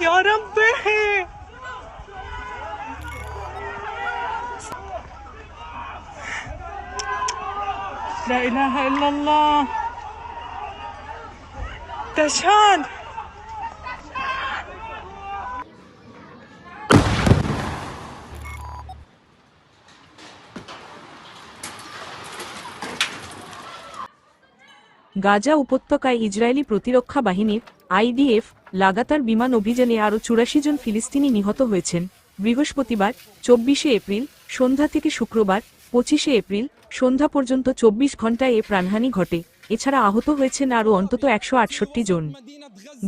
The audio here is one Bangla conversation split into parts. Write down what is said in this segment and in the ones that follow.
يا ربي لا إله إلا الله تشهد গাজা উপত্যকায় ইসরায়েলি প্রতিরক্ষা বাহিনীর আইডিএফ লাগাতার বিমান অভিযানে আরও চুরাশি জন ফিলিস্তিনি নিহত হয়েছেন। বৃহস্পতিবার, চব্বিশে এপ্রিল, সন্ধ্যা থেকে শুক্রবার, পঁচিশে এপ্রিল, সন্ধ্যা পর্যন্ত চব্বিশ ঘন্টায় এ প্রাণহানি ঘটে। এছাড়া আহত হয়েছেন আরও অন্তত একশো আটষট্টি জন।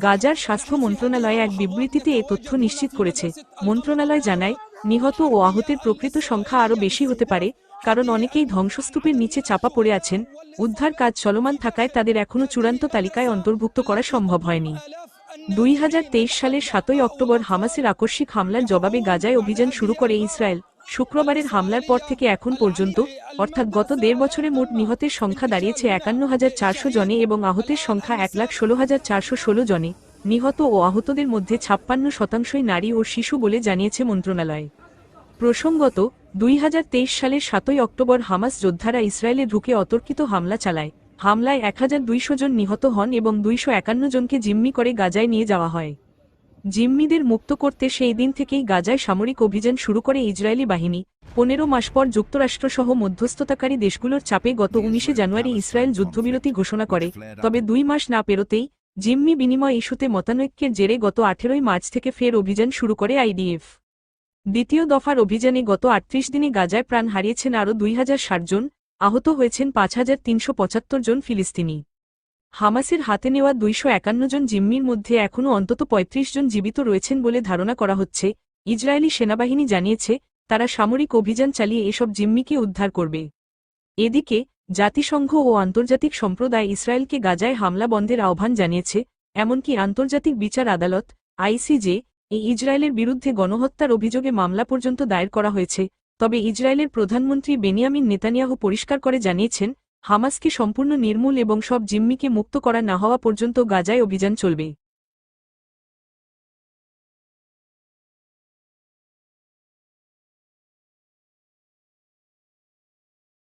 গাজার স্বাস্থ্য মন্ত্রণালয় এক বিবৃতিতে এ তথ্য নিশ্চিত করেছে। মন্ত্রণালয় জানায়, নিহত ও আহতের প্রকৃত সংখ্যা আরও বেশি হতে পারে, কারণ অনেকেই ধ্বংসস্তূপের নিচে চাপা পড়ে আছেন। উদ্ধার কাজ চলমান থাকায় তাদের এখনও চূড়ান্ত তালিকায় অন্তর্ভুক্ত করা সম্ভব হয়নি। দুই হাজার তেইশ সালের সাতই অক্টোবর হামাসের আকস্মিক হামলার জবাবে গাজায় অভিযান শুরু করে ইসরায়েল। শুক্রবারের হামলার পর থেকে এখন পর্যন্ত, অর্থাৎ গত দেড় বছরে মোট নিহতের সংখ্যা দাঁড়িয়েছে একান্ন হাজার চারশো জনে এবং আহতের সংখ্যা এক লাখ ষোলো হাজার চারশো ষোলো জনে। নিহত ও আহতদের মধ্যে ছাপ্পান্ন শতাংশই নারী ও শিশু বলে জানিয়েছে মন্ত্রণালয়। প্রসঙ্গত, দুই হাজার তেইশ সালের সাতই অক্টোবর হামাস যোদ্ধারা ইসরায়েলে ঢুকে অতর্কিত হামলা চালায়। হামলায় এক দুইশ জন নিহত হন এবং দুইশো একান্ন জনকে জিম্মি করে গাজায় নিয়ে যাওয়া হয়। জিম্মিদের মুক্ত করতে সেই দিন থেকেই গাজায় সামরিক অভিযান শুরু করে ইসরায়েলি বাহিনী। পনেরো মাস পর যুক্তরাষ্ট্রসহ মধ্যস্থতাকারী দেশগুলোর চাপে গত উনিশে জানুয়ারি ইসরায়েল যুদ্ধবিরতি ঘোষণা করে। তবে দুই মাস না পেরোতেই জিম্মি বিনিময় ইস্যুতে মতানৈক্যের জেরে গত আঠেরোই মার্চ থেকে ফের অভিযান শুরু করে আইডিএফ। দ্বিতীয় দফার অভিযানে গত আটত্রিশ দিনে গাজায় প্রাণ হারিয়েছেন আরও দুই হাজার ষাট জন। আহত হয়েছেন পাঁচ হাজার তিনশো পঁচাত্তর জন ফিলিস্তিনি। হামাসের হাতে নেওয়া দুইশো একান্ন জন জিম্মির মধ্যে এখনও অন্তত ৩৫ জন জীবিত রয়েছেন বলে ধারণা করা হচ্ছে, ইসরায়েলি সেনাবাহিনী জানিয়েছে, তারা সামরিক অভিযান চালিয়ে এসব জিম্মিকে উদ্ধার করবে। এদিকে, জাতিসংঘ ও আন্তর্জাতিক সম্প্রদায় ইসরায়েলকে গাজায় হামলা বন্ধের আহ্বান জানিয়েছে, এমনকি আন্তর্জাতিক বিচার আদালত, আইসিজে এই ইসরায়েলের বিরুদ্ধে গণহত্যার অভিযোগে মামলা পর্যন্ত দায়ের করা হয়েছে তবে ইসরায়েলের প্রধানমন্ত্রী বেনিয়ামিন নেতানিয়াহু পরিষ্কার করে জানিয়েছেন, হামাসকে সম্পূর্ণ নির্মূল এবং সব জিম্মিকে মুক্ত করা না হওয়া পর্যন্ত গাজায় অভিযান চলবে।